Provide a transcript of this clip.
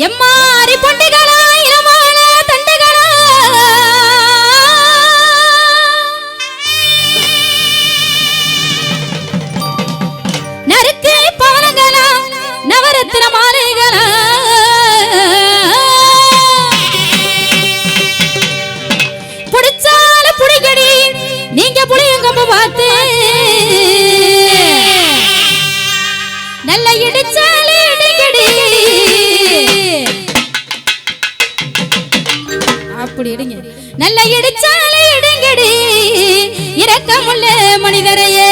எம்மாறி பொண்டிகளா இரமான தண்டுகளா? நறுக்கு பவனங்களா நவரத்ன மாலைகளா? புடிச்சால புடிக்கடி நீங்க அப்படி இடுங்க. நல்ல இடிச்சாலை இடுங்கடி. இரக்கமுள்ள மனிதரையே